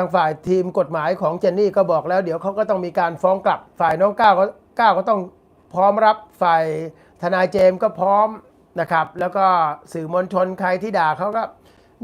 ทางฝ่ายทีมกฎหมายของเจนนี่ก็บอกแล้ว เดี๋ยวเขาก็ต้องมีการฟ้องกลับฝ่ายน้องก้าวก็ก้าวก็ต้องพร้อมรับฝ่ายทนายเจมส์ก็พร้อมนะครับ แล้วก็สื่อมวลชนใครที่ด่าเขาก็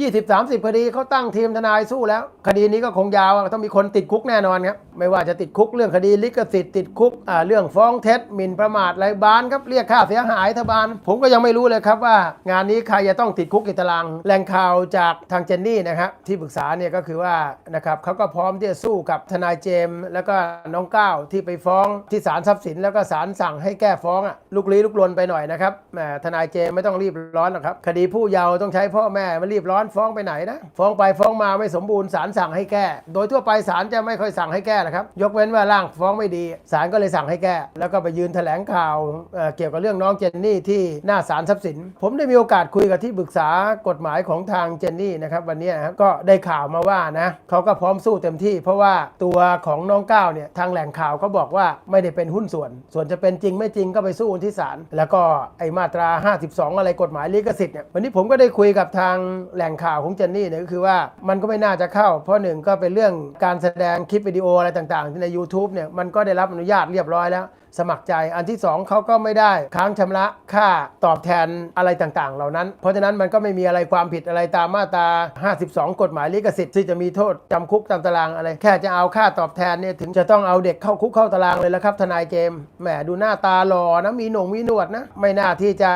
ยี่สิบสามสิบคดีเขาตั้งทีมทนายสู้แล้ว คดีนี้ก็คงยาวต้องมีคนติดคุกแน่นอนครับ ไม่ว่าจะติดคุกเรื่องคดีลิขสิทธิ์ติดคุกเรื่องฟ้องเท็จหมิ่นประมาทไรบานครับเรียกค่าเสียหายทบาน ผมก็ยังไม่รู้เลยครับว่างานนี้ใครจะต้องติดคุกกี่ตารางแหล่งข่าวจากทางเจนนี่นะครับที่ปรึกษาเนี่ยก็คือว่านะครับเขาก็พร้อมที่จะสู้กับทนายเจมส์แล้วก็น้องก้าวที่ไปฟ้องที่ศาลทรัพย์สิน แล้วก็ศาลสั่งให้แก้ฟ้องอะลุกลี้ลุกลนไปหน่อยนะครับแหมทนายเจมส์ไม่ต้องรีบร้อนหรอกครับคดีผู้เยาว์ต้องใช้พ่อแม่มารีบร้อนฟ้องไปไหนนะฟ้องไปฟ้องมาไม่สมบูรณ์ศาลสั่งให้แก้ โดยทั่วไปศาลจะไม่ค่อยสั่งให้แก้นะครับ ยกเว้นว่าร่างฟ้องไม่ดีศาลก็เลยสั่งให้แก้ แล้วก็ไปยืนแถลงข่าวเเกี่ยวกับเรื่องน้องเจนนี่ที่หน้าศาลทรัพย์สิน ผมได้มีโอกาสคุยกับที่ปรึกษากฎหมายของทางเจนนี่นะครับวันนี้นะครับก็ได้ข่าวมาว่านะเขาก็พร้อมสู้เต็มที่ เพราะว่าตัวของน้องก้าวเนี่ยทางแหล่งข่าวเขาบอกว่าไม่ได้เป็นหุ้นส่วน ส่วนจะเป็นจริงไม่จริงก็ไปสู้ที่ศาลแล้วก็ไอมาตรา 52 อะไรกฎหมายลิขสิทธิ์เนี่ยวันนี้ผมก็ได้คุยกับทางแหล่งข่าวของเจนนี่เนี่ยก็คือว่ามันก็ไม่น่าจะเข้า เพราะหนึ่งก็เป็นเรื่องการแสดงคลิปวิดีโออะไรต่างๆ ที่ใน YouTube เนี่ยมันก็ได้รับอนุญาตเรียบร้อยแล้ว สมัครใจอันที่ 2เขาก็ไม่ได้ค้างชำระค่าตอบแทนอะไรต่างๆ เหล่านั้น เพราะฉะนั้นมันก็ไม่มีอะไรความผิดอะไรตามมาตรา 52 กฎหมายลิขสิทธิ์ที่จะมีโทษจำคุกตามตารางอะไร แค่จะเอาค่าตอบแทนเนี่ยถึงจะต้องเอาเด็กเข้าคุกเข้าตารางเลยแล้วครับทนายเจมแหมดูหน้าตาหล่อนะมีหนงมีหนวดนะไม่น่าที่จะ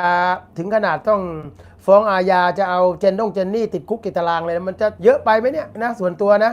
ถึงขนาดต้องฟ้องอาญาจะเอาเจนดงเจนนี่ติดคุกกี่ตารางเลยมันจะเยอะไปไหมเนี่ยนะส่วนตัวนะ